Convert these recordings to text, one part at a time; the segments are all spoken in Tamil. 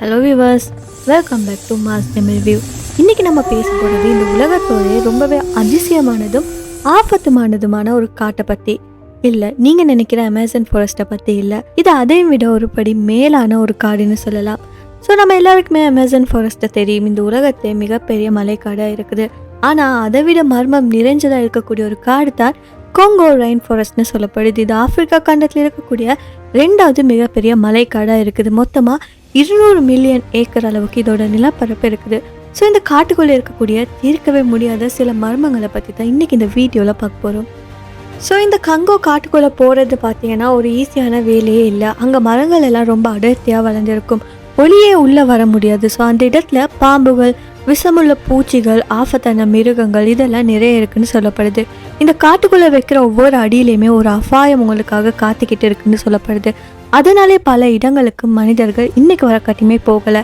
Hello viewers welcome back to mass Tamil view இன்றைக்கி நம்ம பேச போகிறது இந்த உலகத்தோடைய ரொம்பவே அதிசயமானதும் ஆபத்துமானதுமான ஒரு காட்டை பற்றி இல்லை நீங்கள் நினைக்கிற அமேசான் ஃபாரஸ்ட்டை பற்றி இல்லை. இது அதையும் விட ஒரு படி மேலான ஒரு காடுன்னு சொல்லலாம். ஸோ நம்ம எல்லாருக்குமே அமேசான் ஃபாரஸ்ட்டை தெரியும். இந்த உலகத்தை மிகப்பெரிய மலைக்காடாக இருக்குது. ஆனால் அதை விட மர்மம் நிறைஞ்சதாக இருக்கக்கூடிய ஒரு காடு தான் கொங்கோ ரைன் ஃபாரஸ்ட்னு சொல்லப்படுது. இது ஆப்பிரிக்கா கண்டத்தில் இருக்கக்கூடிய ரெண்டாவது மிகப்பெரிய மலைக்காடாக இருக்குது. மொத்தமாக இருநூறு மில்லியன் ஏக்கர் அளவுக்கு இதோட நிலப்பரப்பு இருக்குது. ஸோ இந்த காட்டுக்குள்ளே இருக்கக்கூடிய தீர்க்கவே முடியாத சில மர்மங்களை பற்றி தான் இன்றைக்கி இந்த வீடியோவில் பார்க்க போகிறோம் ஸோ இந்த கங்கோ காட்டுக்குள்ளே போகிறது பார்த்தீங்கன்னா ஒரு ஈஸியான வேலையே இல்லை. அங்கே மரங்கள் எல்லாம் ரொம்ப அடர்த்தியாக வளர்ந்துருக்கும். ஒளியே உள்ளே வர முடியாது. ஸோ அந்த இடத்துல பாம்புகள் விஷமுள்ள பூச்சிகள் ஆபத்தான மிருகங்கள் இதெல்லாம் நிறைய இருக்குன்னு சொல்லப்படுது. இந்த காட்டுக்குள்ளே வைக்கிற ஒவ்வொரு அடியிலையுமே ஒரு அபாயம் உங்களுக்காக காத்துக்கிட்டு இருக்குன்னு சொல்லப்படுது. அதனாலே பல இடங்களுக்கு மனிதர்கள் இன்னைக்கு வர கட்டியுமே போகலை.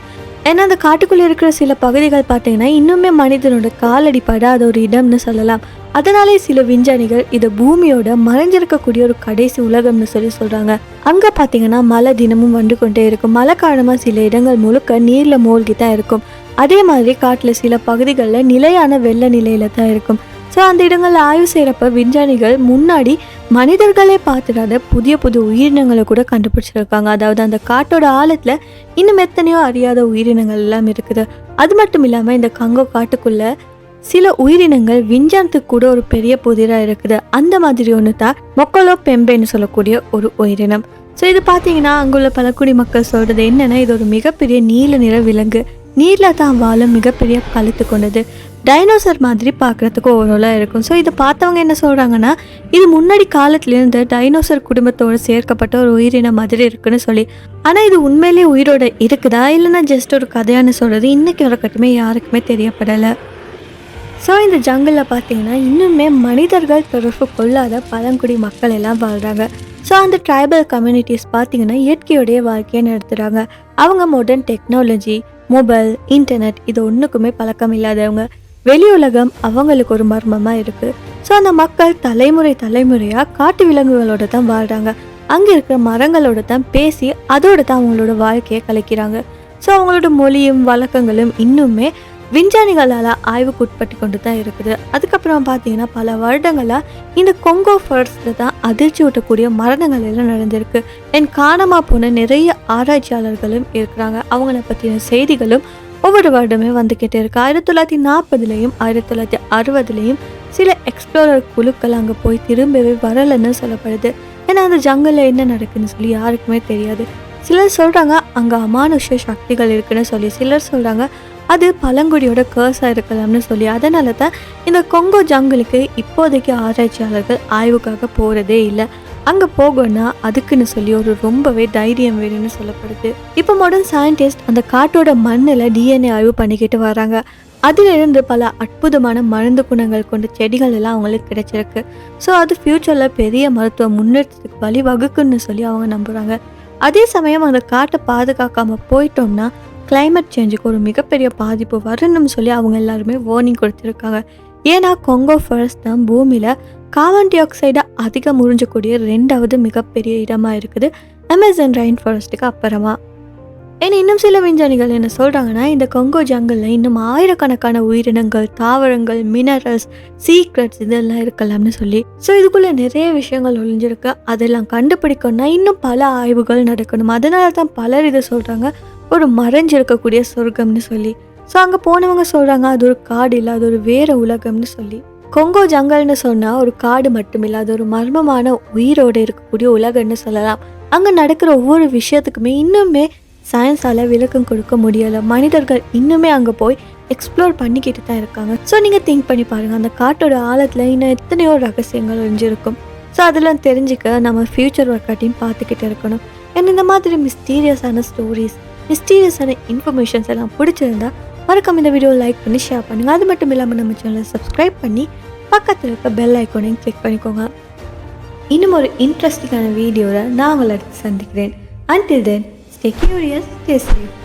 ஏன்னா அந்த காட்டுக்குள்ளே இருக்கிற சில பகுதிகள் பார்த்தீங்கன்னா இன்னுமே மனிதனோட காலடி படாத ஒரு இடம்னு சொல்லலாம். அதனாலே சில விஞ்ஞானிகள் இதை பூமியோட மறைஞ்சிருக்கக்கூடிய ஒரு கடைசி உலகம்னு சொல்லி சொல்றாங்க. அங்க பாத்தீங்கன்னா மழை தினமும் வந்து கொண்டே இருக்கும். மழை காரணமா சில இடங்கள் முழுக்க நீர்ல மூழ்கி தான் இருக்கும். அதே மாதிரி காட்டில் சில பகுதிகளில் நிலையான வெள்ள நிலையில தான் இருக்கும். ஸோ அந்த இடங்களில் ஆய்வு செய்கிறப்ப விஞ்ஞானிகள் முன்னாடி மனிதர்களே பார்த்துடாத புதிய புது உயிரினங்களை கூட கண்டுபிடிச்சிருக்காங்க. அதாவது அந்த காட்டோட ஆழத்தில் இன்னும் எத்தனையோ அறியாத உயிரினங்கள் எல்லாம் இருக்குது. அது மட்டும் இல்லாமல் இந்த கங்கோ காட்டுக்குள்ள சில உயிரினங்கள் விஞ்ஞானத்துக்கு கூட ஒரு பெரிய புதிராக இருக்குது. அந்த மாதிரி ஒன்று தான் மொக்கலோ பெம்பேன்னு சொல்லக்கூடிய ஒரு உயிரினம். ஸோ இது பார்த்தீங்கன்னா அங்குள்ள பழக்குடி மக்கள் சொல்கிறது என்னென்னா இது ஒரு மிகப்பெரிய நீல நிற விலங்கு. நீரில் தான் வாழும் மிகப்பெரிய கழுத்து கொண்டது. டைனோசர் மாதிரி பார்க்குறதுக்கு ஓவராலாக இருக்கும். ஸோ இதை பார்த்தவங்க என்ன சொல்கிறாங்கன்னா இது முன்னாடி காலத்துலேருந்து டைனோசர் குடும்பத்தோடு சேர்க்கப்பட்ட ஒரு உயிரினம் மாதிரி இருக்குன்னு சொல்லி. ஆனால் இது உண்மையிலேயே உயிரோட இருக்குதா? இல்லைன்னா ஜஸ்ட் ஒரு கதையான்னு சொல்கிறது இன்றைக்கி வரக்கட்டுமே யாருக்குமே தெரியப்படலை. ஸோ இந்த ஜங்கிளில் பார்த்தீங்கன்னா இன்னுமே மனிதர்கள் தொடர்பு கொள்ளாத பழங்குடி மக்கள் எல்லாம் வாழ்கிறாங்க ஸோ அந்த ட்ரைபல் கம்யூனிட்டிஸ் பார்த்தீங்கன்னா இயற்கையுடைய வாழ்க்கையை நடத்துகிறாங்க அவங்க மாடர்ன் டெக்னாலஜி மொபைல் இன்டர்நெட் இது ஒன்றுக்குமே பழக்கம் இல்லாதவங்க. வெளி உலகம் அவங்களுக்கு ஒரு மர்மமாக இருக்குது ஸோ அந்த மக்கள் தலைமுறை தலைமுறையாக காட்டு விலங்குகளோட தான் வாழ்கிறாங்க அங்கே இருக்கிற மரங்களோட தான் பேசி அதோட தான் அவங்களோட வாழ்க்கையை கலைக்கிறாங்க ஸோ அவங்களோட மொழியும் வழக்கங்களும் இன்னுமே விஞ்ஞானிகளால் ஆய்வுக்கு உட்பட்டு கொண்டு தான் இருக்குது. அதுக்கப்புறம் பார்த்தீங்கன்னா பல வருடங்களாக இந்த கொங்கோ ஃபாரஸ்ட்டில் தான் அதிர்ச்சி ஊட்டக்கூடிய மரணங்கள் எல்லாம் நடந்திருக்கு. என் காணாமல் போன நிறைய ஆராய்ச்சியாளர்களும் இருக்கிறாங்க. அவங்கள பற்றின செய்திகளும் ஒவ்வொரு வருடமே வந்துக்கிட்டே இருக்கு. ஆயிரத்தி தொள்ளாயிரத்தி நாற்பதுலேயும் ஆயிரத்தி தொள்ளாயிரத்தி அறுபதுலேயும் சில எக்ஸ்ப்ளோரர் குழுக்கள் அங்கே போய் திரும்பவே வரலைன்னு சொல்லப்படுது. ஏன்னா அந்த ஜங்கலில் என்ன நடக்குதுன்னு சொல்லி யாருக்குமே தெரியாது. சிலர் சொல்கிறாங்க அங்கே அமானுஷ சக்திகள் இருக்குன்னு சொல்லி. சிலர் சொல்கிறாங்க அது பழங்குடியோட கேர்ஸாக இருக்கலாம்னு சொல்லி. அதனால தான் இந்த கொங்கோ ஜங்கலுக்கு இப்போதைக்கு ஆராய்ச்சியாளர்கள் ஆய்வுக்காக போகிறதே இல்லை. அங்கே போகணும்னா அதுக்குன்னு சொல்லி ஒரு ரொம்பவே தைரியம் வேணும்னு சொல்லப்படுது. இப்போ மாடர்ன் சயின்டிஸ்ட் அந்த காட்டோட மண்ணில் டிஎன்ஏ ஆய்வு பண்ணிக்கிட்டு வராங்க. அதிலிருந்து பல அற்புதமான மருந்து குணங்கள் கொண்ட செடிகள் எல்லாம் அவங்களுக்கு கிடைச்சிருக்கு. ஸோ அது ஃப்யூச்சரில் பெரிய மருத்துவ முன்னேற்றத்துக்கு வழிவகுக்குன்னு சொல்லி அவங்க நம்புகிறாங்க அதே சமயம் அந்த காட்டை பாதுகாக்காமல் போயிட்டோம்னா கிளைமேட் சேஞ்சுக்கு ஒரு மிகப்பெரிய பாதிப்பு வரணும்னு சொல்லி அவங்க எல்லாருமே வார்னிங் கொடுத்துருக்காங்க. ஏன்னா கொங்கோ ஃபாரஸ்ட் தான் பூமியில் கார்பன் டை ஆக்சைடை அதிகம் உறிஞ்சக்கூடிய ரெண்டாவது மிகப்பெரிய இடமாக இருக்குது. அமேசான் ரெயின் ஃபாரஸ்ட்டுக்கு அப்புறமா. ஏன்னா இன்னும் சில விஞ்ஞானிகள் என்ன சொல்கிறாங்கன்னா இந்த கொங்கோ ஜங்கலில் இன்னும் ஆயிரக்கணக்கான உயிரினங்கள் தாவரங்கள் மினரல்ஸ் சீக்ரெட்ஸ் இதெல்லாம் இருக்கலாம்னு சொல்லி ஸோ இதுக்குள்ளே நிறைய விஷயங்கள் ஒழிஞ்சிருக்கு அதெல்லாம் கண்டுபிடிக்கணும்னா இன்னும் பல ஆய்வுகள் நடக்கணும். அதனால தான் பலர் இதை சொல்கிறாங்க ஒரு மறைஞ்சிருக்கக்கூடிய சொர்க்கம்னு சொல்லி. ஸோ அங்கே போனவங்க சொல்கிறாங்க அது ஒரு காடு இல்லை அது ஒரு வேறு உலகம்னு சொல்லி. கொங்கோ ஜங்கல்னு சொன்னால் ஒரு காடு மட்டும் இல்லை அது ஒரு மர்மமான உயிரோடு இருக்கக்கூடிய உலகம்னு சொல்லலாம். அங்கே நடக்கிற ஒவ்வொரு விஷயத்துக்குமே இன்னுமே சயின்ஸால் விளக்கம் கொடுக்க முடியலை. மனிதர்கள் இன்னுமே அங்கே போய் எக்ஸ்ப்ளோர் பண்ணிக்கிட்டு தான் இருக்காங்க. ஸோ நீங்கள் திங்க் பண்ணி பாருங்கள் அந்த காட்டோட ஆழத்தில் இன்னும் எத்தனையோ ரகசியங்கள் ஒழிஞ்சிருக்கும் ஸோ அதெல்லாம் தெரிஞ்சுக்க நம்ம ஃப்யூச்சர் ஒர்க்காட்டையும் பார்த்துக்கிட்டு இருக்கணும். ஏன்னா இந்த மாதிரி மிஸ்டீரியஸான ஸ்டோரிஸ் மிஸ்டீரியஸான இன்ஃபர்மேஷன்ஸ் எல்லாம் பிடிச்சிருந்தா மறக்காம இந்த வீடியோ லைக் பண்ணி ஷேர் பண்ணுங்கள் அது மட்டும் இல்லாமல் நம்ம சேனலை சப்ஸ்கிரைப் பண்ணி பக்கத்தில் இருக்க பெல் ஐக்கோனையும் கிளிக் பண்ணிக்கோங்க. இன்னும் ஒரு இன்ட்ரெஸ்டிங்கான வீடியோவில் நான் உங்களை சந்திக்கிறேன். Until then Stay curious, stay.